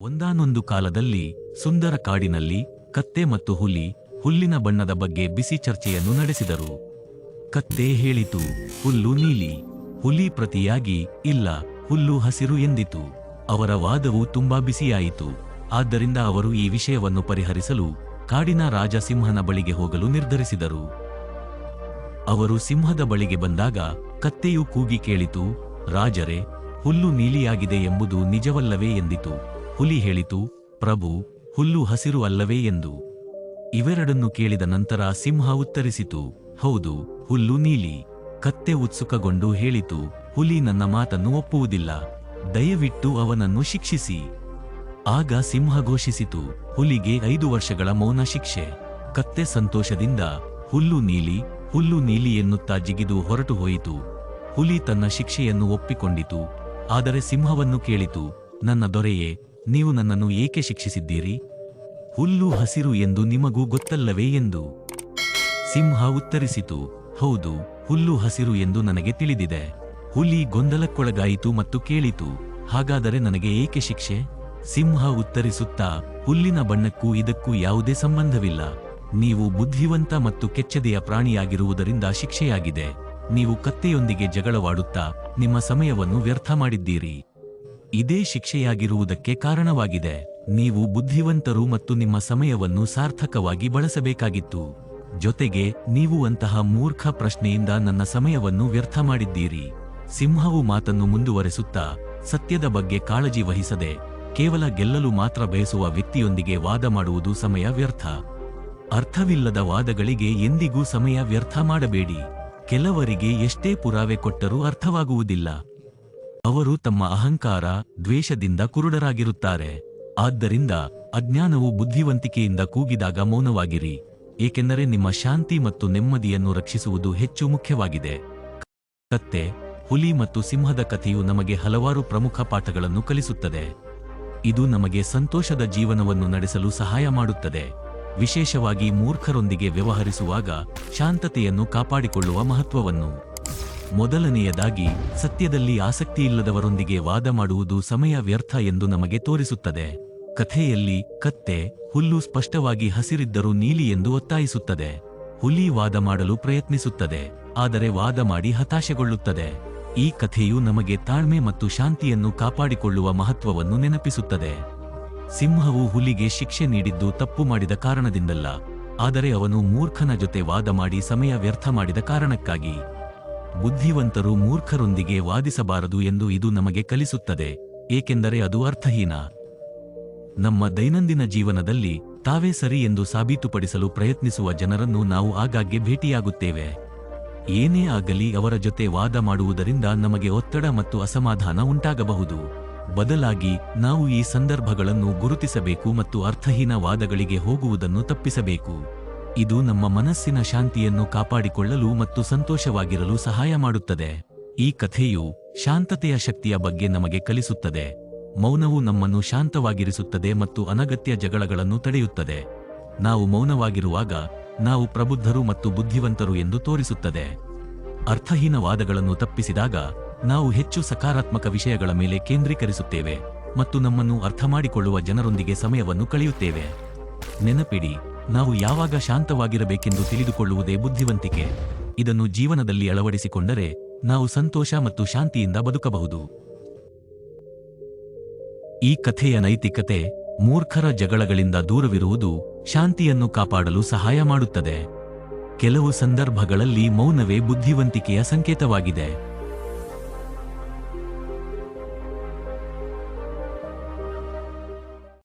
ಒಂದಾನೊಂದು ಕಾಲದಲ್ಲಿ ಸುಂದರ ಕಾಡಿನಲ್ಲಿ ಕತ್ತೆ ಮತ್ತು ಹುಲಿ ಹುಲ್ಲಿನ ಬಣ್ಣದ ಬಗ್ಗೆ ಬಿಸಿ ಚರ್ಚೆಯನ್ನು ನಡೆಸಿದರು. ಕತ್ತೆ ಹೇಳಿತು, ಹುಲ್ಲು ನೀಲಿ, ಹುಲಿ ಪ್ರತಿಯಾಗಿ ಇಲ್ಲ, ಹುಲ್ಲು ಹಸಿರು ಎಂದಿತು. ಅವರ ವಾದವು ತುಂಬಾ ಬಿಸಿಯಾಯಿತು. ಆದ್ದರಿಂದ ಅವರು ಈ ವಿಷಯವನ್ನು ಪರಿಹರಿಸಲು ಕಾಡಿನ ರಾಜ ಸಿಂಹನ ಬಳಿಗೆ ಹೋಗಲು ನಿರ್ಧರಿಸಿದರು. ಅವರು ಸಿಂಹದ ಬಳಿಗೆ ಬಂದಾಗ ಕತ್ತೆಯು ಕೂಗಿ ಕೇಳಿತು, ರಾಜರೇ, ಹುಲ್ಲು ನೀಲಿಯಾಗಿದೆ ಎಂಬುದು ನಿಜವಲ್ಲವೇ? ಎಂದಿತು. ಹುಲಿ ಹೇಳಿತು, ಪ್ರಭು, ಹುಲ್ಲು ಹಸಿರು ಅಲ್ಲವೇ ಎಂದು. ಇವೆರಡನ್ನು ಕೇಳಿದ ನಂತರ ಸಿಂಹ ಉತ್ತರಿಸಿತು, ಹೌದು, ಹುಲ್ಲು ನೀಲಿ. ಕತ್ತೆ ಉತ್ಸುಕಗೊಂಡು ಹೇಳಿತು, ಹುಲಿ ನನ್ನ ಮಾತನ್ನು ಒಪ್ಪುವುದಿಲ್ಲ. ದಯವಿಟ್ಟು ಅವನನ್ನು ಶಿಕ್ಷಿಸಿ. ಆಗ ಸಿಂಹ ಘೋಷಿಸಿತು, ಹುಲಿಗೆ ಐದು ವರ್ಷಗಳ ಮೌನ ಶಿಕ್ಷೆ. ಕತ್ತೆ ಸಂತೋಷದಿಂದ, ಹುಲ್ಲು ನೀಲಿ ಹುಲ್ಲು ನೀಲಿ ಎನ್ನುತ್ತಾ ಜಿಗಿದು ಹೊರಟು ಹೋಯಿತು. ಹುಲಿ ತನ್ನ ಶಿಕ್ಷೆಯನ್ನು ಒಪ್ಪಿಕೊಂಡಿತು. ಆದರೆ ಸಿಂಹವನ್ನು ಕೇಳಿತು, ನನ್ನ ದೊರೆಯೇ ನೀವು ನನ್ನನ್ನು ಏಕೆ ಶಿಕ್ಷಿಸಿದ್ದೀರಿ? ಹುಲ್ಲು ಹಸಿರು ಎಂದು ನಿಮಗೂ ಗೊತ್ತಲ್ಲವೇ ಎಂದು? ಸಿಂಹ ಉತ್ತರಿಸಿತು, ಹೌದು, ಹುಲ್ಲು ಹಸಿರು ಎಂದು ನನಗೆ ತಿಳಿದಿದೆ. ಹುಲಿ ಗೊಂದಲಕ್ಕೊಳಗಾಯಿತು ಮತ್ತು ಕೇಳಿತು, ಹಾಗಾದರೆ ನನಗೆ ಏಕೆ ಶಿಕ್ಷೆ? ಸಿಂಹ ಉತ್ತರಿಸುತ್ತಾ, ಹುಲ್ಲಿನ ಬಣ್ಣಕ್ಕೂ ಇದಕ್ಕೂ ಯಾವುದೇ ಸಂಬಂಧವಿಲ್ಲ. ನೀವು ಬುದ್ಧಿವಂತ ಮತ್ತು ಕೆಚ್ಚದೆಯ ಪ್ರಾಣಿಯಾಗಿರುವುದರಿಂದ ಶಿಕ್ಷೆಯಾಗಿದೆ. ನೀವು ಕತ್ತೆಯೊಂದಿಗೆ ಜಗಳವಾಡುತ್ತಾ, ನಿಮ್ಮ ಸಮಯವನ್ನು ವ್ಯರ್ಥ ಮಾಡಿದ್ದೀರಿ. ಇದೇ ಶಿಕ್ಷೆಯಾಗಿರುವುದಕ್ಕೆ ಕಾರಣವಾಗಿದೆ. ನೀವು ಬುದ್ಧಿವಂತರು ಮತ್ತು ನಿಮ್ಮ ಸಮಯವನ್ನು ಸಾರ್ಥಕವಾಗಿ ಬಳಸಬೇಕಾಗಿತ್ತು. ಜೊತೆಗೆ, ನೀವು ಅಂತಹ ಮೂರ್ಖ ಪ್ರಶ್ನೆಯಿಂದ ನನ್ನ ಸಮಯವನ್ನು ವ್ಯರ್ಥ ಮಾಡಿದ್ದೀರಿ. ಸಿಂಹವು ಮಾತನ್ನು ಮುಂದುವರೆಸುತ್ತಾ, ಸತ್ಯದ ಬಗ್ಗೆ ಕಾಳಜಿ ವಹಿಸದೆ, ಕೇವಲ ಗೆಲ್ಲಲು ಮಾತ್ರ ಬಯಸುವ ವ್ಯಕ್ತಿಯೊಂದಿಗೆ ವಾದ ಮಾಡುವುದು ಸಮಯ ವ್ಯರ್ಥ. ಅರ್ಥವಿಲ್ಲದ ವಾದಗಳಿಗೆ ಎಂದಿಗೂ ಸಮಯ ವ್ಯರ್ಥ ಮಾಡಬೇಡಿ. ಕೆಲವರಿಗೆ ಎಷ್ಟೇ ಪುರಾವೆ ಕೊಟ್ಟರೂ ಅರ್ಥವಾಗುವುದಿಲ್ಲ. ಅವರು ತಮ್ಮ ಅಹಂಕಾರ ದ್ವೇಷದಿಂದ ಕುರುಡರಾಗಿರುತ್ತಾರೆ. ಆದ್ದರಿಂದ ಅಜ್ಞಾನವು ಬುದ್ಧಿವಂತಿಕೆಯಿಂದ ಕೂಗಿದಾಗ ಮೌನವಾಗಿರಿ. ಏಕೆಂದರೆ ನಿಮ್ಮ ಶಾಂತಿ ಮತ್ತು ನೆಮ್ಮದಿಯನ್ನು ರಕ್ಷಿಸುವುದು ಹೆಚ್ಚು ಮುಖ್ಯವಾಗಿದೆ. ಕತ್ತೆ, ಹುಲಿ ಮತ್ತು ಸಿಂಹದ ಕಥೆಯು ನಮಗೆ ಹಲವಾರು ಪ್ರಮುಖ ಪಾಠಗಳನ್ನು ಕಲಿಸುತ್ತದೆ. ಇದು ನಮಗೆ ಸಂತೋಷದ ಜೀವನವನ್ನು ನಡೆಸಲು ಸಹಾಯ ಮಾಡುತ್ತದೆ. ವಿಶೇಷವಾಗಿ ಮೂರ್ಖರೊಂದಿಗೆ ವ್ಯವಹರಿಸುವಾಗ ಶಾಂತತೆಯನ್ನು ಕಾಪಾಡಿಕೊಳ್ಳುವ ಮಹತ್ವವನ್ನು. ಮೊದಲನೆಯದಾಗಿ, ಸತ್ಯದಲ್ಲಿ ಆಸಕ್ತಿಯಿಲ್ಲದವರೊಂದಿಗೆ ವಾದ ಮಾಡುವುದು ಸಮಯ ವ್ಯರ್ಥ ಎಂದು ನಮಗೆ ತೋರಿಸುತ್ತದೆ. ಕಥೆಯಲ್ಲಿ, ಕತ್ತೆ, ಹುಲ್ಲು ಸ್ಪಷ್ಟವಾಗಿ ಹಸಿರಿದ್ದರೂ ನೀಲಿ ಎಂದು ಒತ್ತಾಯಿಸುತ್ತದೆ. ಹುಲಿ ವಾದ ಮಾಡಲು ಪ್ರಯತ್ನಿಸುತ್ತದೆ, ಆದರೆ ವಾದ ಮಾಡಿ ಹತಾಶೆಗೊಳ್ಳುತ್ತದೆ. ಈ ಕಥೆಯು ನಮಗೆ ತಾಳ್ಮೆ ಮತ್ತು ಶಾಂತಿಯನ್ನು ಕಾಪಾಡಿಕೊಳ್ಳುವ ಮಹತ್ವವನ್ನು ನೆನಪಿಸುತ್ತದೆ. ಸಿಂಹವು ಹುಲಿಗೆ ಶಿಕ್ಷೆ ನೀಡಿದ್ದು ತಪ್ಪು ಮಾಡಿದ ಕಾರಣದಿಂದಲ್ಲ, ಆದರೆ ಅವನು ಮೂರ್ಖನ ಜೊತೆ ವಾದ ಮಾಡಿ ಸಮಯ ವ್ಯರ್ಥ ಮಾಡಿದ ಕಾರಣಕ್ಕಾಗಿ. ಬುದ್ಧಿವಂತರು ಮೂರ್ಖರೊಂದಿಗೆ ವಾದಿಸಬಾರದು ಎಂದು ಇದು ನಮಗೆ ಕಲಿಸುತ್ತದೆ, ಏಕೆಂದರೆ ಅದು ಅರ್ಥಹೀನ. ನಮ್ಮ ದೈನಂದಿನ ಜೀವನದಲ್ಲಿ ತಾವೇ ಸರಿ ಎಂದು ಸಾಬೀತುಪಡಿಸಲು ಪ್ರಯತ್ನಿಸುವ ಜನರನ್ನು ನಾವು ಆಗಾಗ್ಗೆ ಭೇಟಿಯಾಗುತ್ತೇವೆ. ಏನೇ ಆಗಲಿ ಅವರ ಜೊತೆ ವಾದ ಮಾಡುವುದರಿಂದ ನಮಗೆ ಒತ್ತಡ ಮತ್ತು ಅಸಮಾಧಾನ ಉಂಟಾಗಬಹುದು. ಬದಲಾಗಿ ನಾವು ಈ ಸಂದರ್ಭಗಳನ್ನು ಗುರುತಿಸಬೇಕು ಮತ್ತು ಅರ್ಥಹೀನ ವಾದಗಳಿಗೆ ಹೋಗುವುದನ್ನು ತಪ್ಪಿಸಬೇಕು. ಇದು ನಮ್ಮ ಮನಸ್ಸಿನ ಶಾಂತಿಯನ್ನು ಕಾಪಾಡಿಕೊಳ್ಳಲು ಮತ್ತು ಸಂತೋಷವಾಗಿರಲು ಸಹಾಯ ಮಾಡುತ್ತದೆ. ಈ ಕಥೆಯು ಶಾಂತತೆಯ ಶಕ್ತಿಯ ಬಗ್ಗೆ ನಮಗೆ ಕಲಿಸುತ್ತದೆ. ಮೌನವು ನಮ್ಮನ್ನು ಶಾಂತವಾಗಿರಿಸುತ್ತದೆ ಮತ್ತು ಅನಗತ್ಯ ಜಗಳಗಳನ್ನು ತಡೆಯುತ್ತದೆ. ನಾವು ಮೌನವಾಗಿರುವಾಗ ನಾವು ಪ್ರಬುದ್ಧರು ಮತ್ತು ಬುದ್ಧಿವಂತರು ಎಂದು ತೋರಿಸುತ್ತದೆ. ಅರ್ಥಹೀನ ವಾದಗಳನ್ನು ತಪ್ಪಿಸಿದಾಗ ನಾವು ಹೆಚ್ಚು ಸಕಾರಾತ್ಮಕ ವಿಷಯಗಳ ಮೇಲೆ ಕೇಂದ್ರೀಕರಿಸುತ್ತೇವೆ ಮತ್ತು ನಮ್ಮನ್ನು ಅರ್ಥಮಾಡಿಕೊಳ್ಳುವ ಜನರೊಂದಿಗೆ ಸಮಯವನ್ನು ಕಳೆಯುತ್ತೇವೆ. ನೆನಪಿಡಿ ನಾವು ಯಾವಾಗ ಶಾಂತವಾಗಿರಬೇಕೆಂದು ತಿಳಿದುಕೊಳ್ಳುವುದೇ ಬುದ್ಧಿವಂತಿಕೆ. ಇದನ್ನು ಜೀವನದಲ್ಲಿ ಅಳವಡಿಸಿಕೊಂಡರೆ ನಾವು ಸಂತೋಷ ಮತ್ತು ಶಾಂತಿಯಿಂದ ಬದುಕಬಹುದು. ಈ ಕಥೆಯ ನೈತಿಕತೆ ಮೂರ್ಖರ ಜಗಳಗಳಿಂದ ದೂರವಿರುವುದು ಶಾಂತಿಯನ್ನು ಕಾಪಾಡಲು ಸಹಾಯ ಮಾಡುತ್ತದೆ. ಕೆಲವು ಸಂದರ್ಭಗಳಲ್ಲಿ ಮೌನವೇ ಬುದ್ಧಿವಂತಿಕೆಯ ಸಂಕೇತವಾಗಿದೆ.